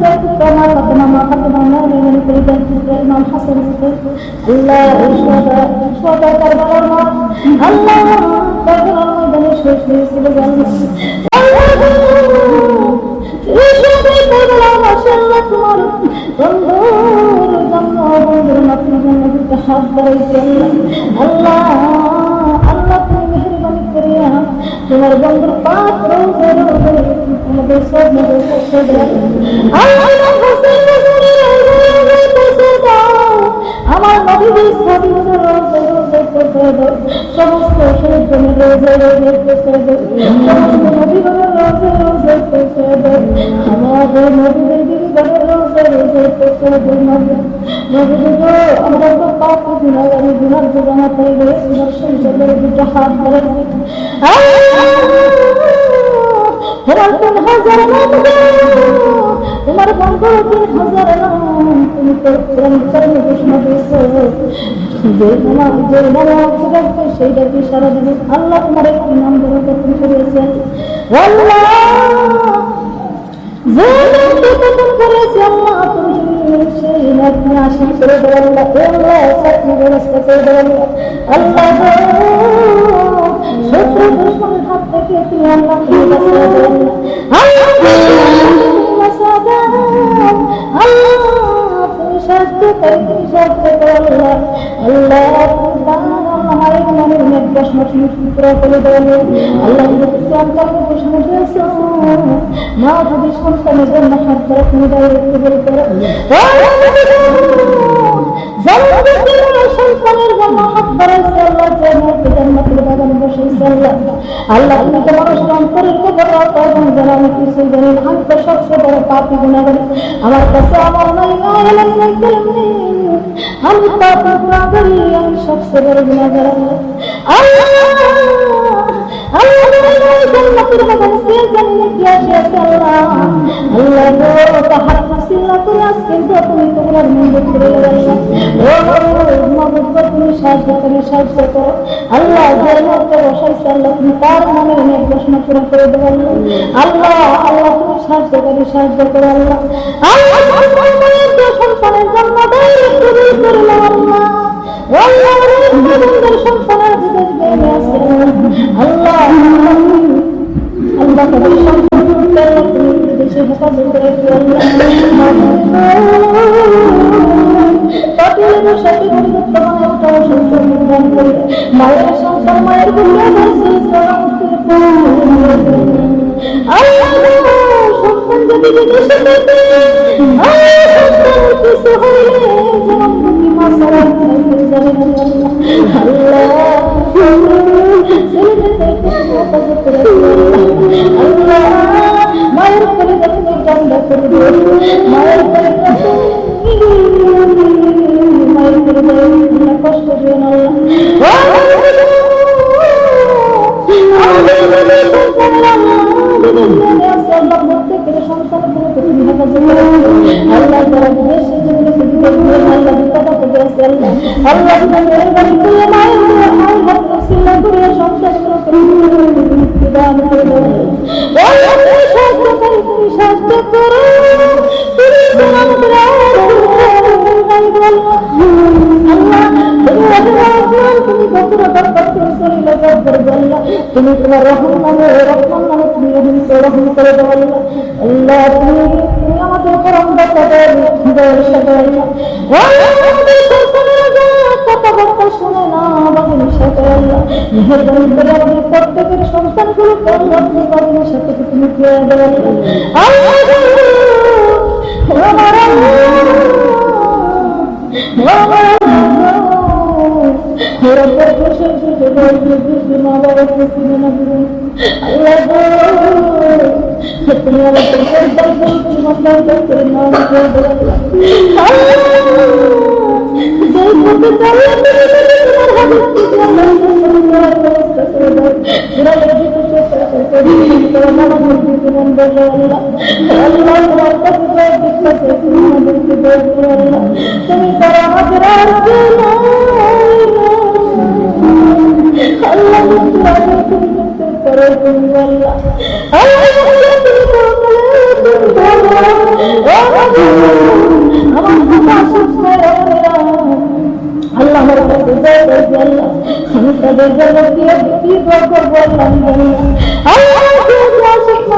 যাই তোমার ফাতেমা মা ফাতেমা নারে মনে করি যাই ইমাম হাসান আল্লাহ সদা সদা কারবালার মা আল্লাহ কারবালার ময়দানে শেষ হয়েছিল বাড়াইছে আল্লাহ আল্লাহ তুমি মেহরবানি করিয়া তোমার বন্ধুর পাপ আমার করতে দাও সমস্ত সমস্ত আমাদের নবীদের দিদিগণের রোজে রোজে করতে নবীদের আমরা তো পাপ গুণাগারি গুণার জোগানা পেয়ে গেলে তোমার সেই দুটো হাত ধরে তোমার তিন হাজার নাম তোমার বন্ধ তিন হাজার নাম। তুমি তো প্রেম করে ঘোষণা দিয়েছ যে তোমার যে নামে রাখবে সেইটা কি সারা দিবে আল্লাহ তোমার একটি নাম ধরে তুমি করেছেন আল্লাহ! যে নামটি কখন করেছে আল্লাহ, তুমি সেই নামটি আশা করে দেবো আল্লাহ ব্যবস্থা করে তুমি তুমি দেবেন আল্লাহ বাঁচিয়ে দেন আল্লাহ তুমি সাহায্য করে তুমি সাহায্য করো আল্লাহ তুমি দান আমার মনের অনেক প্রশ্ন তুমি পুরো করে দেবেন আল্লাহ তুমি অন্তর্গ প্রশ্ন দিয়েছ মা যদি সন্তানের জন্য হাত করে তুমি দায়িত্ব বলে করো সন্তানের জন্য হাত বাড়াইছে আল্লাহ জান্নাতে জান্নাতের বাগানে বসেছে আল্লাহ আল্লাহ তুমি তো মানুষ অন্তরের খবর রাখো এবং আমি কিছু জানি না আমি তো সবচেয়ে বড় পাপি গুণাগারি আমার কাছে আমার নাই আমি পাপি গুণাগারি আমি সবচেয়ে বড় গুণাগার আল্লাহ করে করে করে করো তার মনে অনেক প্রশ্ন পুরো করে দেবো আল্লাহ আল্লাহ তুমি সাহায্য করে সাহায্য করো আল্লাহ আল্লাহ সন্তানের জন্ম দেয় করে আল্লাহ আল্লাহ সন্তানের আছে আল্লাহ মায়ের সন্তান মায়েরগুলো আল্লাহ সন্তান যদি বিদেশে যেতে সন্তান হইলে যেমন হাত সিল্লা করে সংসার তুমি করো করো তোমার রহমান নামে রহমান নামে তুমি রহিম রহম করে দাও আল্লাহ, তুমি তুমি আমাদের উপর অন্ধকার দয়ার সাথে যা কথাবার্তা শুনে না বাবুর সাথে আল্লাহ। মেহরবানি করে আমাদের প্রত্যেকের সন্তানগুলোকে আল্লাহ তুমি বাবুর তুমি পেয়ে দাও আল্লাহ আল্লাহ তুমি তারা আর আল্লাহ তুমি করো তুমি আল্লাহ আল্লাহ তুমি আমার কথা শুনতে আল্লাহ কাছে জয় করবে আল্লাহ আমি তাদের জন্য কি কি দোয়া করব আল্লাহ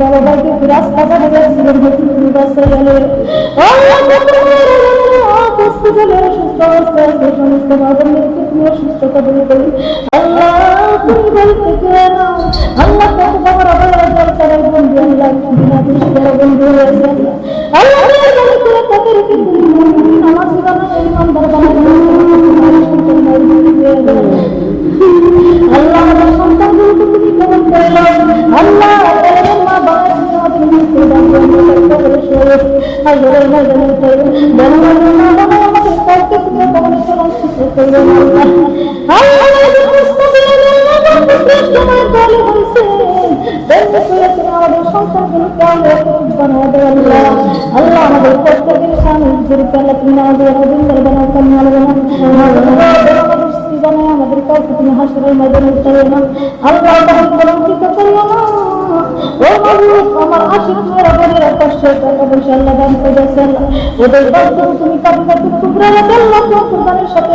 বাবা যাচ্ছিলেন হয়তো তুমি গেলে। অসুস্থ গেলে করি আল্লাহ তুমি বাড়িতে ফিরে নাও আল্লাহ কত বন্ধু হয়েছে। আল্লাহ তুমি আমাদের সন্তানগুলোকে আল্লাহ বানাও দাও আল্লাহ আল্লাহ আমাদের প্রত্যেকের স্বামী গুরুকে আল্লাহ তুমি আমাদের বানাও বানাও দান করে রাখে আল্লাহ তোমার কুরবানের সাথে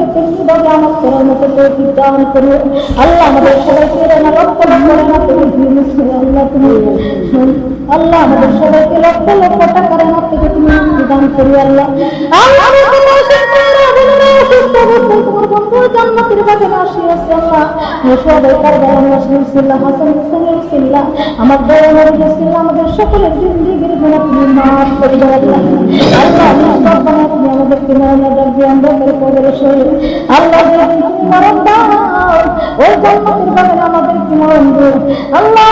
করে দিও না করার মতো তৌফিক দান করো আল্লাহ আমাদের সবাইকে রানা লক্ষ লক্ষ রানা তৌফিক দিয়েছ আল্লাহ তুমি আল্লাহ আমাদের সবাইকে লক্ষ লক্ষ টাকা রানা থেকে তুমি মুক্তি দান করি আল্লাহ আল্লাহ অসুস্থ অবস্থা অসুস্থ অবস্থায় তোমার বন্ধু জান্নাতের বাগানে আসিয়াছে আমার সকলের জিন্দেগির আল্লাহ। আমাদেরকে মরণ দিয়ে আমরা করে কবরে শহীদ আল্লাহ মরণ দাও ওই জান্নাতের বাগানে আমাদেরকে মরণ দিও আল্লাহ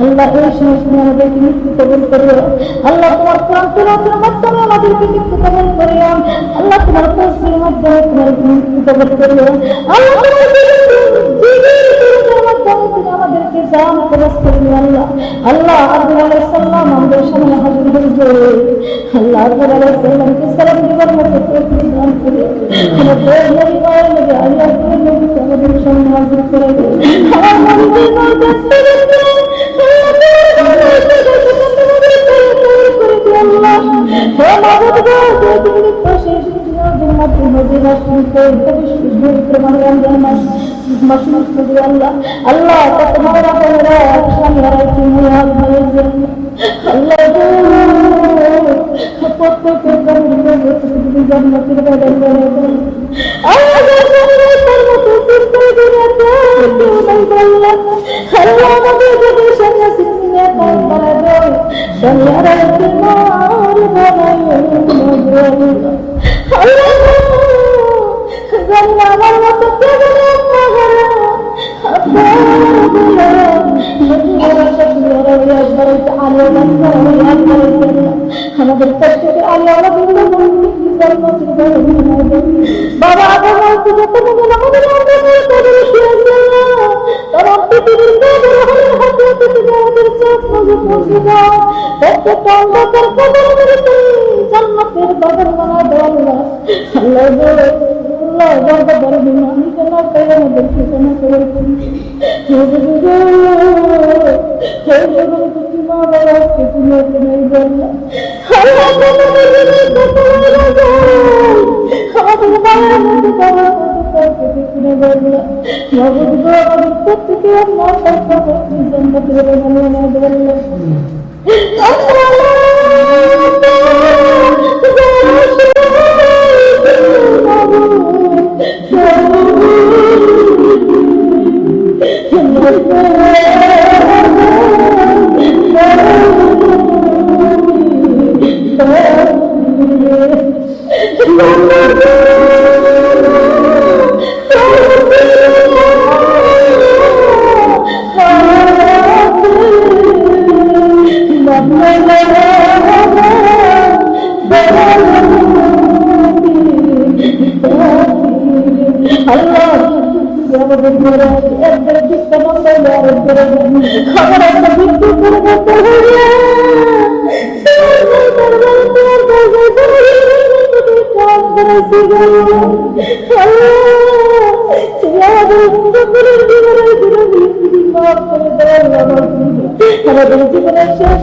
আল্লাহ এই সময় আমাদেরকে মৃত্যু আল্লাহ তোমার মাধ্যমে তুমি আমাদেরকে জান করিও আল্লাহ। আল্লাহ আব্দুল আলাইহিস সালাম আমাদের সামনে হাজির হয়েছে আল্লাহ আব্দুল আলাইহিস সালামকে সালাম দিবার মতো দান করিও আমাদের নবী মায়ের নবী আলী আব্দুল নবীকে আমাদের সামনে হাজির করে দিও আমার নবীর নাম আল্লাহ কত মারা বলরা স্বামী হারাইছি মুয়াল হয়েছে আল্লাহ প্রত্যেকের তুমি জান্নাতের বাগান বানিয়ে দাও আল্লাহ জান্নাতের মতো সুস্থ করে দাও আল্লাহ আল্লাহ জান্নাত আমাদের প্রত্যেকে আল্লাহ বাবা আমার যত মনে আমাদের কারণ পৃথিবীর হাতে আমাদের আল্লাহ বাবা বড় আমি কেন তাই আমাদেরকে কেন করে একবার দিকটা বন্ধ হলে আরেকবার একটা বিক্রি করে দিতে হবে আমাদের জীবনের শেষ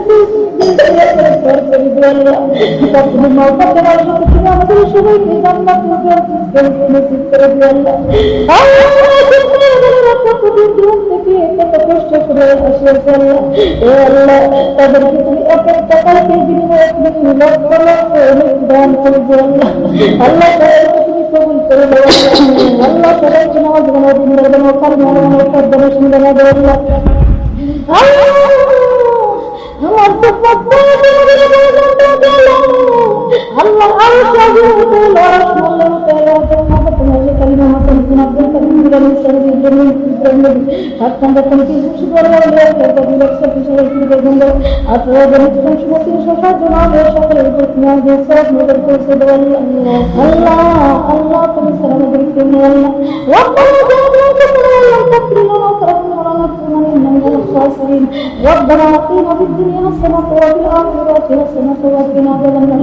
ওই তুমি মৌকা দেওয়ার সাথে তুমি আমাদের সবাইকে জান্নাত তাদেরকে তুমি এক এক দান করে দিয়ে আল্লাহ তাদেরকে তুমি সুন্দর আল্লাহ আমার তো পদ্মা আল্লাহ আরো সাজু হতে লাশ মাল্লাহ তাআলা তোমাকে তোমাকে কালিমা হাসান সুনাত কালিমা জন্য সাত নম্বর কমিটি খুশি করে দুই লক্ষ বিশ হাজার কুড়ি পর্যন্ত আপনারা জনগণ সমস্ত সরকার জনাবের সকলের উপর তোমার যে সব নজর করেছে আল্লাহ আল্লাহ তুমি সালামাদেরকে নিয়ে আল্লাহ ربنا جعلنا كسرا لم تغفر لنا وترحمنا لنكونن من الخاسرين ربنا آتنا في الدنيا حسنة وفي الآخرة حسنة وقنا عذاب النار